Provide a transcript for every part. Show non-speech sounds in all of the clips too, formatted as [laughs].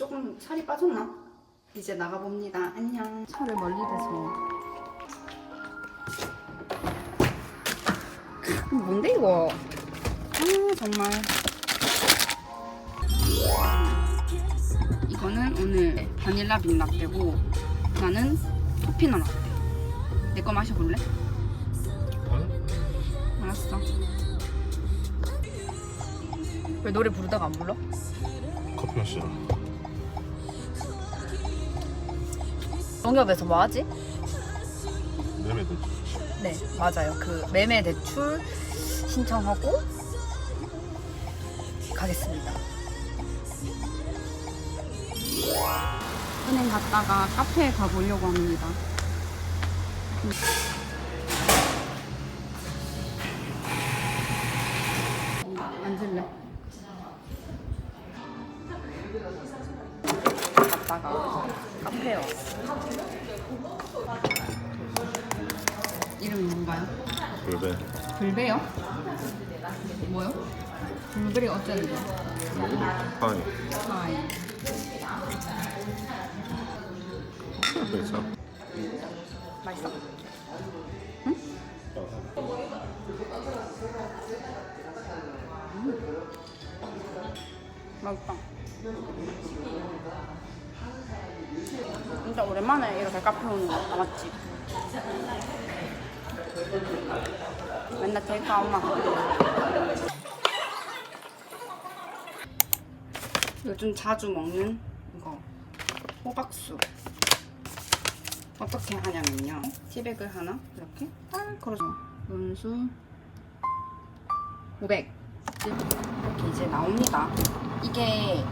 조금 살이 빠졌나? 이제 나가봅니다. 안녕. 차를 멀리 대서. 크, 뭔데 이거? 아 정말. 이거는 오늘 바닐라 빈 라떼고 나는 토피넛 라떼. 내 거 마셔볼래? 알았어. 왜 노래 부르다가 안 불러? 커피 마시라 농협에서 뭐 하지? 매매도 네, 맞아요. 그 매매 대출 신청하고 가겠습니다. 은행 갔다가 카페에 가보려고 합니다. 앉을래? 갔다가 카페에 왔어. 이 불배 불배요? 뭐요? 불배이 어쩌는데? 하이 아이 앞에 있어 맛있어? 맛있다 진짜 오랜만에 이렇게 카페 오는 거 아, 맞지? 맨날 테이크아웃만 하고 요즘 자주 먹는 이거 호박수. 어떻게 하냐면요. 티백을 하나? 이렇게 딱 걸어서. 연수 500 이렇게 이제 나옵니다. 이게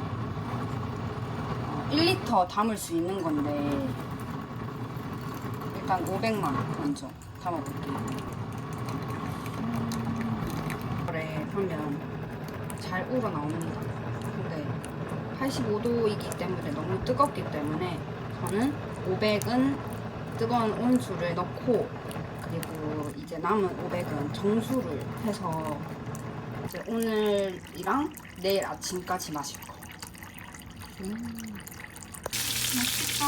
1리터 담을 수 있는 건데 일단 500만 먼저 담아볼게요 그래 하면 잘 우러나옵니다 근데 85도이기 때문에 너무 뜨겁기 때문에 저는 500은 뜨거운 온수를 넣고 그리고 이제 남은 500은 정수를 해서 이제 오늘이랑 내일 아침까지 마실 거예요. 음, 맛있다.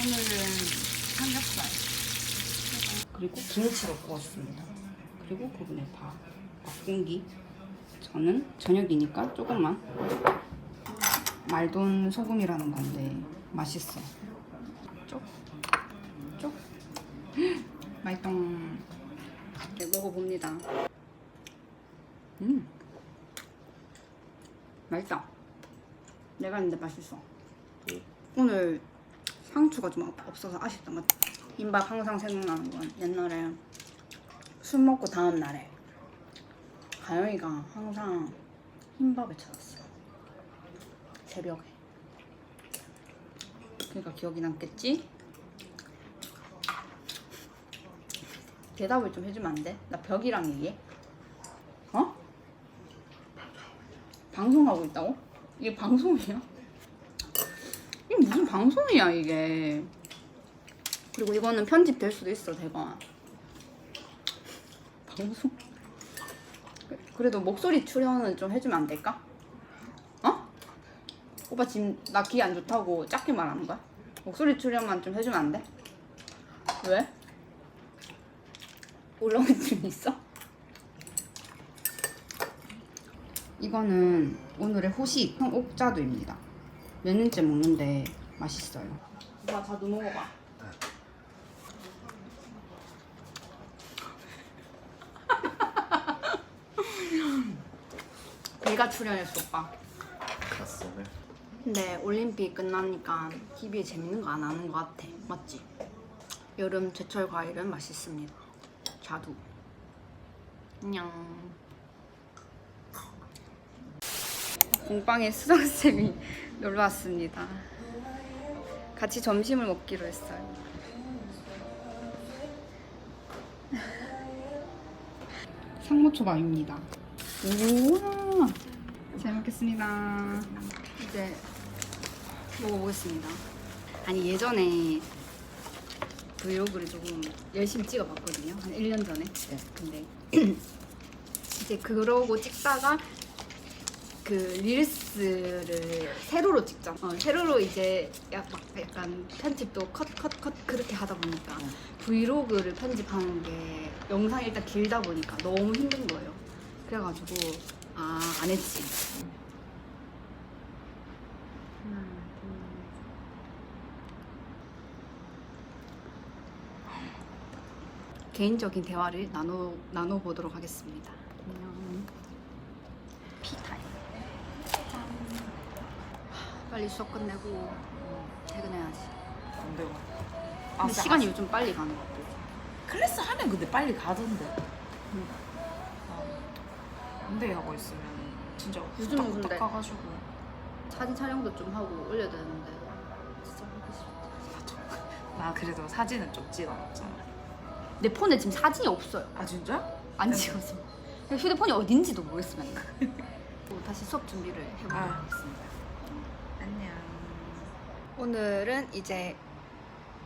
오늘은 삼겹살 그리고 김치로 구웠습니다. 그리고 그분의 밥, 밥 공기. 저는 저녁이니까 조금만 말돈 소금이라는 건데 맛있어. 쪽, 쪽. [gasps] 맛있다. 네, 먹어봅니다. 음, 맛있다. 내가 했는데 맛있어. 네. 오늘 상추가 좀 없- 없어서 아쉽다. 맞? 임박 항상 생각나는 건 옛날에 술 먹고 다음 날에 가영이가 항상 흰밥을 찾았어. 새벽에. 그러니까 기억이 남겠지? 대답을 좀 해주면 안 돼? 나 벽이랑 얘기해. 어? 방송하고 있다고? 이게 방송이야? 이게 무슨 방송이야 이게? 그리고 이거는 편집될 수도 있어 대박. 방송? 그- 그래도 목소리 출연은 좀 해주면 안 될까? 어? 오빠 지금 나 귀 안 좋다고 작게 말하는 거야? 목소리 출연만 좀 해주면 안 돼? 왜? 올라오증 있어? 이거는 오늘의 후식 옥자두입니다. 몇 년째 먹는데 맛있어요. 오빠 자두 먹어봐. 배가 출연했어 오빠. 갔어 네 근데 올림픽 끝나니까 TV에 재밌는 거 안 하는 것 같아. 맞지? 여름 제철 과일은 맛있습니다. 자두. 안녕. 공방에 수정쌤이 [laughs] 놀러 왔습니다. 같이 점심을 먹기로 했어요. [laughs] 상무초밥입니다. 우와! 잘 먹겠습니다. 이제 먹어보겠습니다. 아니 예전에 브이로그를 조금 열심히 찍어봤거든요. 한 1년 전에. 근데 [clears throat] 이제 그러고 찍다가 그 릴스를 세로로 찍잖아. 어, 세로로 이제 약, 막 약간 편집도 컷 컷 컷 그렇게 하다 보니까 응. 브이로그를 편집하는 게 영상이 일단 길다 보니까 너무 힘든 거예요. 그래가지고 아 안 했지. 개인적인 대화를 나눠 나눠 보도록 하겠습니다. 안녕. 피타임. 짠. 빨리 수업 끝내고 어, 퇴근해야지. 안 되고. 근데 시간이 요즘 빨리 가는 것 같아. 클래스 하면 근데 빨리 가던데. 응. 아, 군대 하고 있으면 진짜 요즘은 후딱 후딱 근데- 가가지고. 사진 촬영도 좀 하고 올려야 되는데 진짜 하기 싫다. 나 그래도 사진은 좀 찍어놨잖아. 내 폰에 지금 사진이 없어요. 아 진짜? 안 찍었어. 그냥 휴대폰이 어딘지도 모르겠어 맨날. [laughs] 또 다시 수업 준비를 해보도록 아. 하겠습니다. 안녕. 오늘은 이제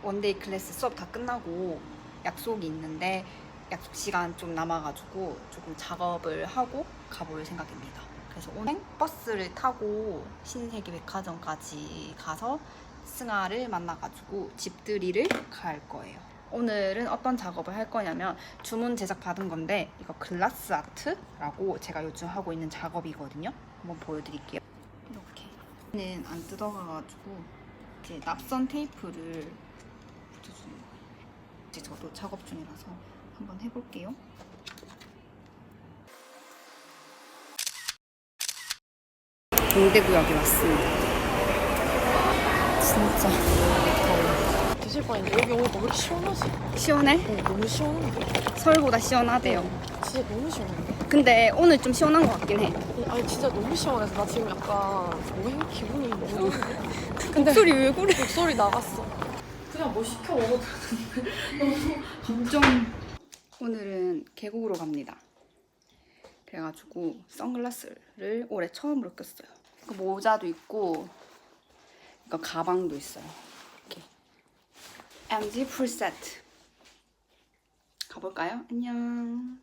원데이 클래스 수업 다 끝나고 약속이 있는데 약속 시간 좀 남아가지고 조금 작업을 하고 가볼 생각입니다. 그래서 오늘 버스를 타고 신세계 백화점까지 가서 승아를 만나가지고 집들이를 갈 거예요. 오늘은 어떤 작업을 할 거냐면 주문 제작 받은 건데 이거 글라스 아트라고 제가 요즘 하고 있는 작업이거든요. 한번 보여드릴게요. 이렇게. 는 안 뜯어가가지고 이렇게 납선 테이프를 붙여주는 거예요. 이제 저도 작업 중이라서 한번 해볼게요. 동대구역에 왔습니다. 진짜 드실 바인데 여기 오니까 왜 이렇게 시원하지? 시원해? 어, 너무 시원한데? 서울보다 시원하대요. 진짜 너무 시원한데? 근데 오늘 좀 시원한 것 같긴 해. 아니 진짜 너무 시원해서 나 지금 약간 뭐 기분이 너무? 근데 [laughs] 소리 왜 그래? 목소리 나갔어 그냥 뭐 시켜 먹어도 [laughs] 감정. 오늘은 계곡으로 갑니다. 그래가지고 선글라스를 올해 처음으로 꼈어요. 그 모자도 있고, 이거 가방도 있어요. 이렇게 MG 풀 세트. 가볼까요? 안녕.